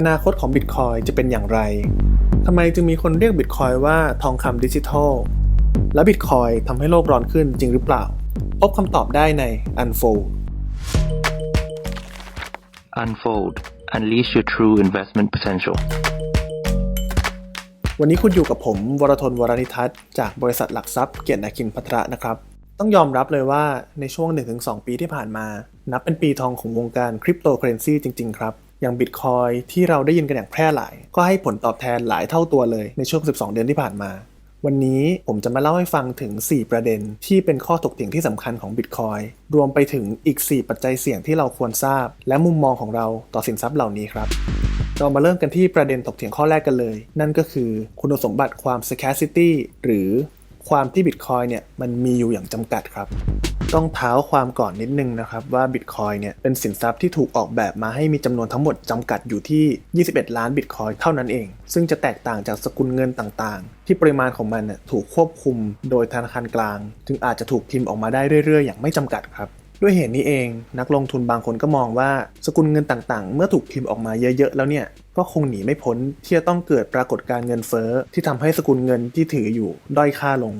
อนาคตของบิตคอยจะเป็นอย่างไร ทำไมจึงมีคนเรียกบิตคอยว่าทองคำดิจิทัล และบิตคอยทำให้โลกร้อนขึ้นจริงหรือเปล่า พบคำตอบได้ใน Unfold Unfold. Unleash your true investment potential. วันนี้คุณอยู่กับผม วรทนวรนิทัศน์จากบริษัทหลักทรัพย์เกียรตินาคินพัทระนะครับ ต้องยอมรับเลยว่าในช่วง 1-2 ปีที่ผ่านมา นับเป็นปีทองของวงการคริปโตเคอเรนซีจริง ๆ ครับ อย่างบิตคอยที่เราได้ยินกันอย่างแพร่หลาย ก็ให้ผลตอบแทนหลายเท่าตัวเลยในช่วง 12 เดือนที่ผ่านมา วันนี้ผมจะมาเล่าให้ฟังถึง 4 ประเด็นที่เป็นข้อถกเถียงที่สำคัญของ Bitcoin รวมไปถึงอีก 4 ปัจจัยเสี่ยงที่เราควรทราบ และมุมมองของเราต่อสินทรัพย์เหล่านี้ครับเรามาเริ่มกันที่ประเด็นถกเถียงข้อแรกกันเลย นั่นก็คือคุณสมบัติความ scarcity หรือความที่ Bitcoin เนี่ยมันมีอยู่อย่างจำกัดครับ ต้องเท้าความก่อนนิดนึงนะครับว่า Bitcoin เนี่ยเป็นสินทรัพย์ที่ถูกออกแบบมาให้มีจำนวนทั้งหมดจำกัดอยู่ที่ 21 ล้าน Bitcoin เท่านั้นเอง ซึ่งจะแตกต่างจากสกุลเงินต่างๆ ที่ปริมาณของมันน่ะถูกควบคุมโดยธนาคารกลาง จึงอาจจะถูกพิมพ์ออกมาได้เรื่อยๆ อย่างไม่จำกัดครับด้วยเหตุนี้เองนักลงทุนบางคนก็มองว่าสกุลเงินต่างๆ เมื่อถูกพิมพ์ออกมาเยอะๆ แล้วเนี่ยก็คงหนีไม่พ้นที่จะต้องเกิดปรากฏการณ์เงินเฟ้อที่ทำให้สกุลเงินที่ถืออยู่ด้อยค่าลง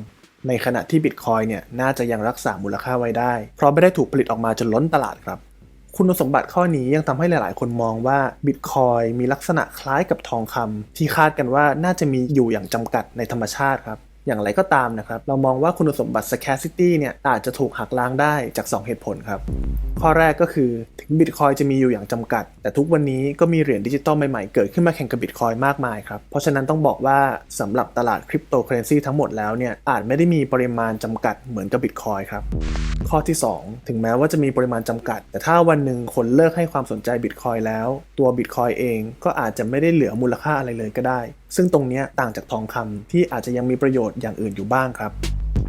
ในขณะที่บิตคอยเนี่ยน่าจะยังรักษามูลค่าไว้ได้ เพราะไม่ได้ถูกผลิตออกมาจนล้นตลาดครับ คุณสมบัติข้อนี้ยังทำให้หลายๆ คนมองว่าบิตคอยมีลักษณะคล้ายกับทองคำที่คาดกันว่าน่าจะมีอยู่อย่างจำกัดในธรรมชาติครับ อย่างไรก็ตามนะครับ เรามองว่าคุณสมบัติ scarcity เนี่ยอาจจะถูกหักล้างได้จาก 2 เหตุผลครับ ข้อแรกก็คือถึงบิตคอยจะมีอยู่อย่างจำกัด แต่ทุกวันนี้ก็มีเหรียญดิจิตอลใหม่ๆ เกิดขึ้นมาแข่งกับบิตคอยมากมายครับ เพราะฉะนั้นต้องบอกว่าสำหรับตลาดคริปโตเคอเรนซีทั้งหมดแล้วเนี่ยอาจไม่ได้มีปริมาณจำกัดเหมือนกับบิตคอยครับข้อที่ 2 ถึงแม้ว่าจะมีปริมาณจำกัด แต่ถ้าวันหนึ่งคนเลิกให้ความสนใจบิตคอยแล้ว ตัวบิตคอยเองก็อาจจะไม่ได้เหลือมูลค่าอะไรเลยก็ได้ ซึ่งตรงนี้ต่างจากทองคำที่อาจจะยังมีประโยชน์อย่างอื่นอยู่บ้างครับ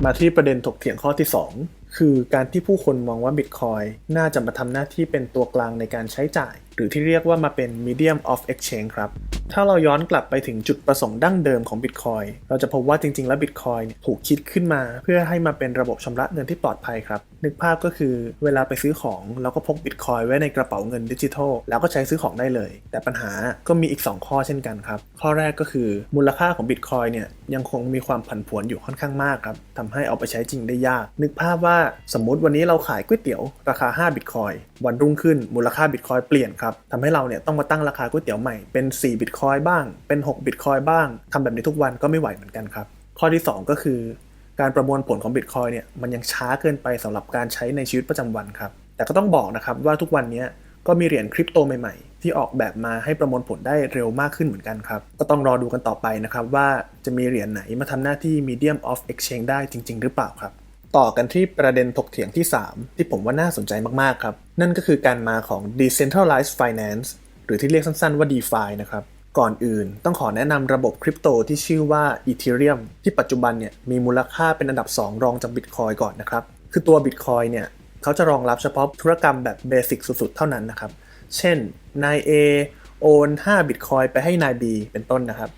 มาที่ประเด็นถกเถียงข้อที่ 2 คือการที่ผู้คนมองว่าบิตคอยน่าจะมาทำหน้าที่เป็นตัวกลางในการใช้จ่ายหรือที่เรียกว่ามาเป็น medium of exchange ครับ ถ้าเราย้อนกลับไปถึงจุดประสงค์ดั้งเดิมของ Bitcoin เราจะพบว่าจริง ๆ แล้ว Bitcoin เนี่ยถูกคิดขึ้นมา เพื่อให้มาเป็นระบบชำระเงินที่ปลอดภัยครับ นึกภาพก็คือเวลาไปซื้อของเราก็พก Bitcoin ไว้ในกระเป๋าเงินดิจิทัลแล้วก็ใช้ซื้อของได้เลย แต่ปัญหาก็มีอีก 2 ข้อเช่นกันครับ ข้อแรกก็คือมูลค่าของ Bitcoin เนี่ยยังคงมีความผันผวนอยู่ค่อนข้างมากครับทำให้เอาไปใช้จริงได้ยาก นึกภาพว่าสมมุติวันนี้เราขายก๋วยเตี๋ยวราคา5 Bitcoin วันรุ่งขึ้นมูลค่า Bitcoin เปลี่ยนครับทำให้เราเนี่ยต้องมาตั้งราคาก๋วยเตี๋ยวใหม่เป็น4 Bitcoin บ้าง เป็น6 Bitcoin บ้างทำแบบนี้ทุกวันก็ไม่ไหวเหมือนกันครับ ข้อที่ 2 ก็คือ การประมวลผลของ Bitcoin เนี่ยมันยังช้าเกินไปสำหรับการใช้ในชีวิตประจำวันครับ แต่ก็ต้องบอกนะครับว่าทุกวันนี้ก็มีเหรียญคริปโตใหม่ๆ ที่ออกแบบมาให้ประมวลผลได้เร็วมากขึ้นเหมือนกันครับ ก็ต้องรอดูกันต่อไปนะครับว่าจะมีเหรียญไหนมาทำหน้าที่ medium of exchange ได้จริง ๆ หรือเปล่าครับ ต่อกันที่ประเด็นถกเถียงที่ 3 ที่ผมว่าน่าสนใจมากๆครับ นั่นก็คือการมาของ decentralized finance หรือที่เรียกสั้นๆว่า DeFi นะครับก่อนอื่นต้องขอแนะนำระบบคริปโตที่ชื่อว่า Ethereum ที่ปัจจุบันเนี่ยมีมูลค่าเป็นอันดับ 2 รองจาก Bitcoin ก่อนนะครับ คือตัว Bitcoin เนี่ยเขาจะรองรับเฉพาะธุรกรรมแบบเบสิกสุดๆ เท่านั้นนะครับ เช่นนาย A โอน 5 Bitcoin ไปให้นาย B เป็นต้นนะครับ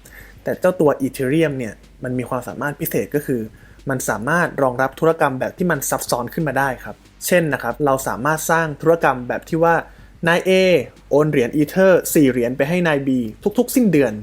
แต่เจ้าตัว Ethereum เนี่ยมันมีความสามารถพิเศษก็คือ มันสามารถรองรับธุรกรรมแบบที่มันซับซ้อนขึ้นมาได้ครับ เช่นนะครับ เราสามารถสร้างธุรกรรมแบบที่ว่านาย A โอนเหรียญอีเทอร์4เหรียญไปให้นาย B ทุกๆ สิ้นเดือน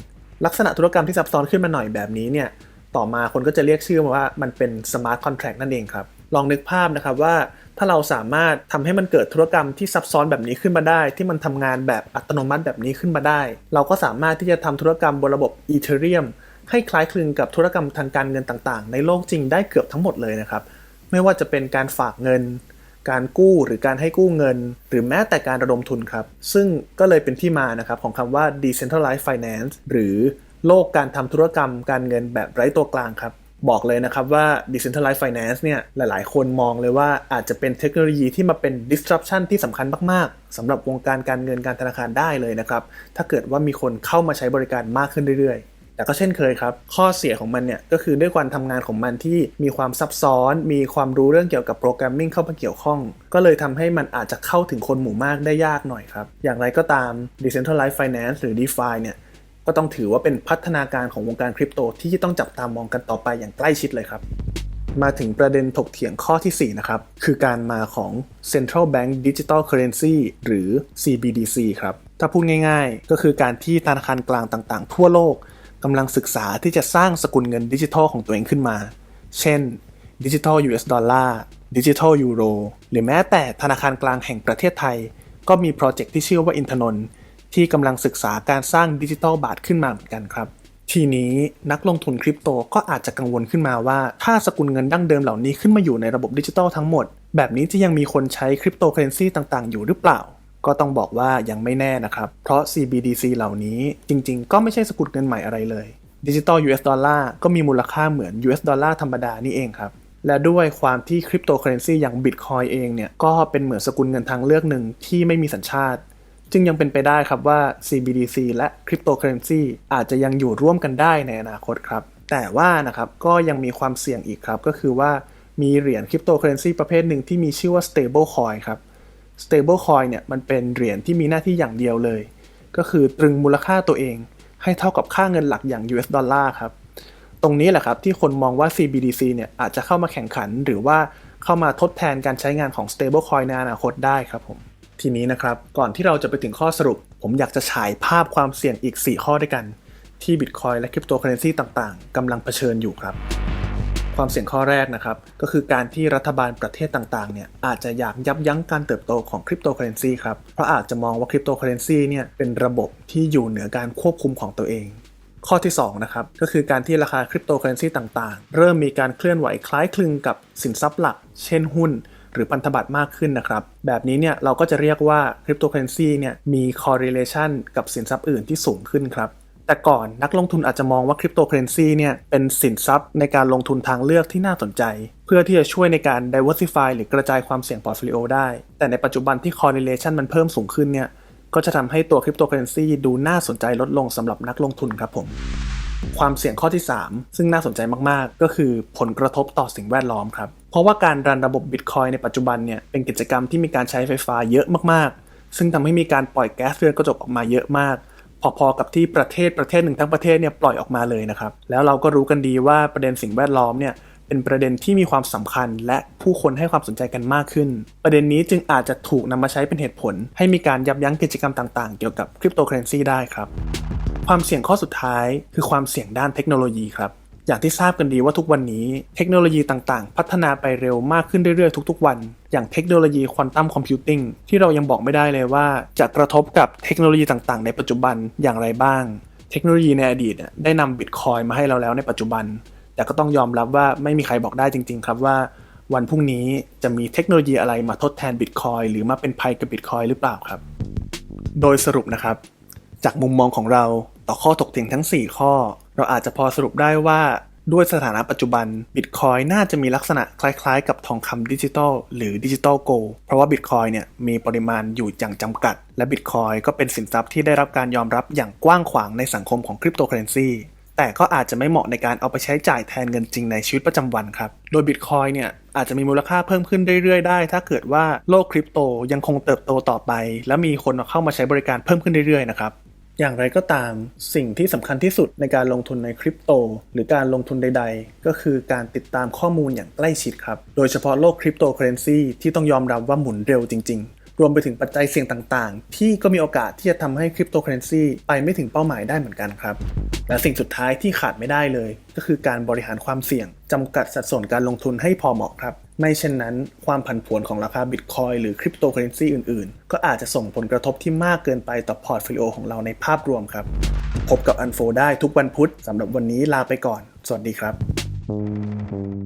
ลักษณะธุรกรรมที่ซับซ้อนขึ้นมาหน่อยแบบนี้เนี่ยต่อมาคนก็จะเรียกชื่อมาว่ามันเป็น smart contract นั่นเองครับ ลองนึกภาพนะครับว่าถ้าเราสามารถทำให้มันเกิดธุรกรรมที่ซับซ้อนแบบนี้ขึ้นมาได้ ที่มันทำงานแบบอัตโนมัติแบบนี้ขึ้นมาได้ เราก็สามารถที่จะทำธุรกรรมบนระบบ Ethereum ให้คล้ายคลึงกับธุรกรรมทางการเงินต่างๆ ในโลกจริงได้เกือบทั้งหมดเลยนะครับ ไม่ว่าจะเป็นการฝากเงิน การกู้หรือการให้กู้เงิน หรือแม้แต่การระดมทุนครับ ซึ่งก็เลยเป็นที่มานะครับของคำว่า decentralized finance หรือโลกการทำธุรกรรมการเงินแบบไร้ตัวกลางครับบอกเลยนะครับว่า decentralized finance เนี่ยหลายๆ คนมองเลยว่าอาจจะเป็นเทคโนโลยีที่มาเป็น disruption ที่สำคัญมาก ๆสำหรับวงการการเงินการธนาคารได้เลยนะครับ ถ้าเกิดว่ามีคนเข้ามาใช้บริการมากขึ้นเรื่อยๆ แต่ก็เช่นเคยครับ ข้อเสียของมันเนี่ยก็คือด้วยการทำงานของมันที่มีความซับซ้อน มีความรู้เรื่องเกี่ยวกับโปรแกรมมิ่งเข้ามาเกี่ยวข้อง ก็เลยทำให้มันอาจจะเข้าถึงคนหมู่มากได้ยากหน่อยครับ อย่างไรก็ตาม decentralized finance หรือ DeFi เนี่ยก็ต้องถือว่าเป็นพัฒนาการของวงการคริปโตที่ต้องจับตามองกันต่อไปอย่างใกล้ชิดเลยครับ มาถึงประเด็นถกเถียงข้อทีสี่4 นะครับ คือการมาของ Central Bank Digital Currency หรือ CBDC ครับ ถ้าพูดง่ายๆ ก็คือการที่ธนาคารกลางต่างๆ ทั่วโลก กำลังศึกษาที่จะสร้างสกุลเงินดิจิทัลของตัวเองขึ้นมา เช่นดิจิทัล US ดอลลาร์ดิจิทัลยูโรหรือแม้แต่ธนาคารกลางแห่งประเทศไทย ก็มีโปรเจกต์ที่ชื่อว่าอินทนนท์ที่กำลังศึกษาการสร้างดิจิทัลบาทขึ้นมาเหมือนกันครับ ทีนี้นักลงทุนคริปโตก็อาจจะกังวลขึ้นมาว่า ถ้าสกุลเงินดั้งเดิมเหล่านี้ขึ้นมาอยู่ในระบบดิจิทัลทั้งหมด แบบนี้จะยังมีคนใช้คริปโตเคอเรนซีต่างๆ อยู่หรือเปล่า ก็ต้องบอกว่ายังไม่แน่นะครับ เพราะ CBDC เหล่านี้จริงๆ ก็ไม่ใช่สกุลเงินใหม่อะไรเลยดิจิตอล US ดอลลาร์ก็มีมูลค่าเหมือน US ดอลลาร์ธรรมดานี่เองครับ และด้วยความที่คริปโตเคอเรนซีอย่าง Bitcoin เองเนี่ย ก็เป็นเหมือนสกุลเงินทางเลือกหนึ่งที่ไม่มีสัญชาติ จึงยังเป็นไปได้ครับว่า CBDC และคริปโตเคอเรนซีอาจจะยังอยู่ร่วมกันได้ในอนาคตครับ แต่ว่านะครับก็ยังมีความเสี่ยงอีกครับ ก็คือว่ามีเหรียญคริปโตเคอเรนซีประเภทหนึ่งที่มีชื่อว่า stable coin ครับ stable coin เนี่ยมันเป็นเหรียญที่มีหน้าที่อย่างเดียวเลย ก็คือตรึงมูลค่าตัวเองให้เท่ากับค่าเงินหลักอย่าง US ดอลลาร์ครับ ตรงนี้แหละครับที่คนมองว่า CBDC เนี่ยอาจจะเข้ามาแข่งขันหรือว่าเข้ามาทดแทนการใช้งานของ stablecoin ในอนาคตได้ครับผมทีนี้นะครับ ก่อนที่เราจะไปถึงข้อสรุป ผมอยากจะฉายภาพความเสี่ยงอีก 4 ข้อด้วยกัน ที่ Bitcoin และคริปโตเคอเรนซีต่างๆกำลังเผชิญอยู่ครับ ความเสี่ยงข้อแรกนะครับ ก็คือการที่รัฐบาลประเทศต่างๆเนี่ยอาจจะอยากยับยั้งการเติบโตของคริปโตเคอเรนซีครับ เพราะอาจจะมองว่าคริปโตเคอเรนซีเนี่ยเป็นระบบที่อยู่เหนือการควบคุมของตัวเอง ข้อที่2นะครับก็คือการที่ราคาคริปโตเคอเรนซีต่างๆ เริ่มมีการเคลื่อนไหวคล้ายคลึงกับสินทรัพย์หลัก เช่นหุ้นหรือพันธบัตรมากขึ้นนะครับ แบบนี้เนี่ยเราก็จะเรียกว่าคริปโตเคอเรนซีเนี่ยมี correlation กับสินทรัพย์อื่นที่สูงขึ้นครับ แต่ก่อนนักลงทุนอาจจะมองว่าคริปโตเคอเรนซีเนี่ยเป็นสินทรัพย์ในการลงทุนทางเลือกที่น่าสนใจ เพื่อที่จะช่วยในการ diversify หรือกระจายความเสี่ยงพอร์ตโฟลิโอได้ แต่ในปัจจุบันที่ correlation มันเพิ่มสูงขึ้นเนี่ยก็จะทำให้ตัวคริปโตเคอเรนซีดูน่าสนใจลดลงสำหรับนักลงทุนครับผม ความเสี่ยงข้อที่ 3 ซึ่งน่าสนใจมากๆ ก็คือผลกระทบต่อสิ่งแวดล้อมครับ เพราะว่าการรันระบบ Bitcoin ในปัจจุบันเนี่ยเป็นกิจกรรมที่มีการใช้ไฟฟ้าเยอะมากๆ ซึ่งทำให้มีการปล่อยแก๊สเรือนกระจกออกมาเยอะมาก พอๆกับที่ประเทศประเทศหนึ่งทั้งประเทศเนี่ยปล่อยออกมาเลยนะครับ แล้วเราก็รู้กันดีว่าประเด็นสิ่งแวดล้อมเนี่ยเป็นประเด็นที่มีความสำคัญ และผู้คนให้ความสนใจกันมากขึ้น ประเด็นนี้จึงอาจจะถูกนำมาใช้เป็นเหตุผล ให้มีการยับยั้งกิจกรรมต่างๆ เกี่ยวกับคริปโตเคอเรนซีได้ครับ ความเสี่ยงข้อสุดท้ายคือความเสี่ยงด้านเทคโนโลยีครับ อย่างที่ทราบกันดีว่าทุกวันนี้เทคโนโลยีต่างๆ พัฒนาไปเร็วมากขึ้นเรื่อยๆ ทุกๆวัน อย่างเทคโนโลยีควอนตัมคอมพิวติ้งที่เรายังบอกไม่ได้เลยว่า จะกระทบกับเทคโนโลยีต่างๆ ในปัจจุบันอย่างไรบ้าง เทคโนโลยีในอดีตได้นำบิตคอยมาให้เราแล้วในปัจจุบัน แต่ก็ต้องยอมรับว่าไม่มีใครบอกได้จริง ๆ ครับว่า วันพรุ่งนี้จะมีเทคโนโลยีอะไรมาทดแทนบิตคอยหรือมาเป็นภัยกับบิตคอยหรือเปล่าครับ โดยสรุปนะครับ จากมุมมองของเราต่อข้อถกเถียงทั้ง 4 ข้อ เราอาจจะพอสรุปได้ว่าด้วยสถานะปัจจุบันบิตคอยน่าจะมีลักษณะคล้ายๆ กับทองคำดิจิตอลหรือดิจิตอลโกลเพราะว่าบิตคอยเนี่ยมีปริมาณอยู่อย่างจำกัด และบิตคอยก็เป็นสินทรัพย์ที่ได้รับการยอมรับอย่างกว้างขวางในสังคมของคริปโตเคอเรนซีแต่ก็อาจจะไม่เหมาะในการเอาไปใช้จ่ายแทนเงินจริงในชีวิตประจำวันครับ โดยบิตคอยเนี่ยอาจจะมีมูลค่าเพิ่มขึ้นเรื่อยๆ ได้ ถ้าเกิดว่าโลกคริปโตยังคงเติบโตต่อไป และมีคนเข้ามาใช้บริการเพิ่มขึ้นเรื่อยๆ นะครับ อย่างไรก็ตามสิ่งที่สำคัญที่สุดในการลงทุนในคริปโต หรือการลงทุนใด ๆ ก็คือการติดตามข้อมูลอย่างใกล้ชิดครับ โดยเฉพาะโลกคริปโตเคอเรนซีที่ต้องยอมรับว่าหมุนเร็วจริง ๆ รวมไปถึงปัจจัยเสี่ยงต่างๆ ที่ก็มีโอกาสที่จะทำให้คริปโตเคอเรนซีไปไม่ถึงเป้าหมายได้เหมือนกันครับ และสิ่งสุดท้ายที่ขาดไม่ได้เลย ก็คือการบริหารความเสี่ยงจำกัดสัดส่วนการลงทุนให้พอเหมาะครับ ไม่เช่นนั้น ความผันผวนของราคาบิตคอยหรือคริปโตเคอเรนซีอื่นๆ ก็อาจจะส่งผลกระทบที่มากเกินไปต่อพอร์ตโฟลิโอของเราในภาพรวมครับ พบกับอันโฟได้ทุกวันพุธสำหรับวันนี้ลาไปก่อน สวัสดีครับ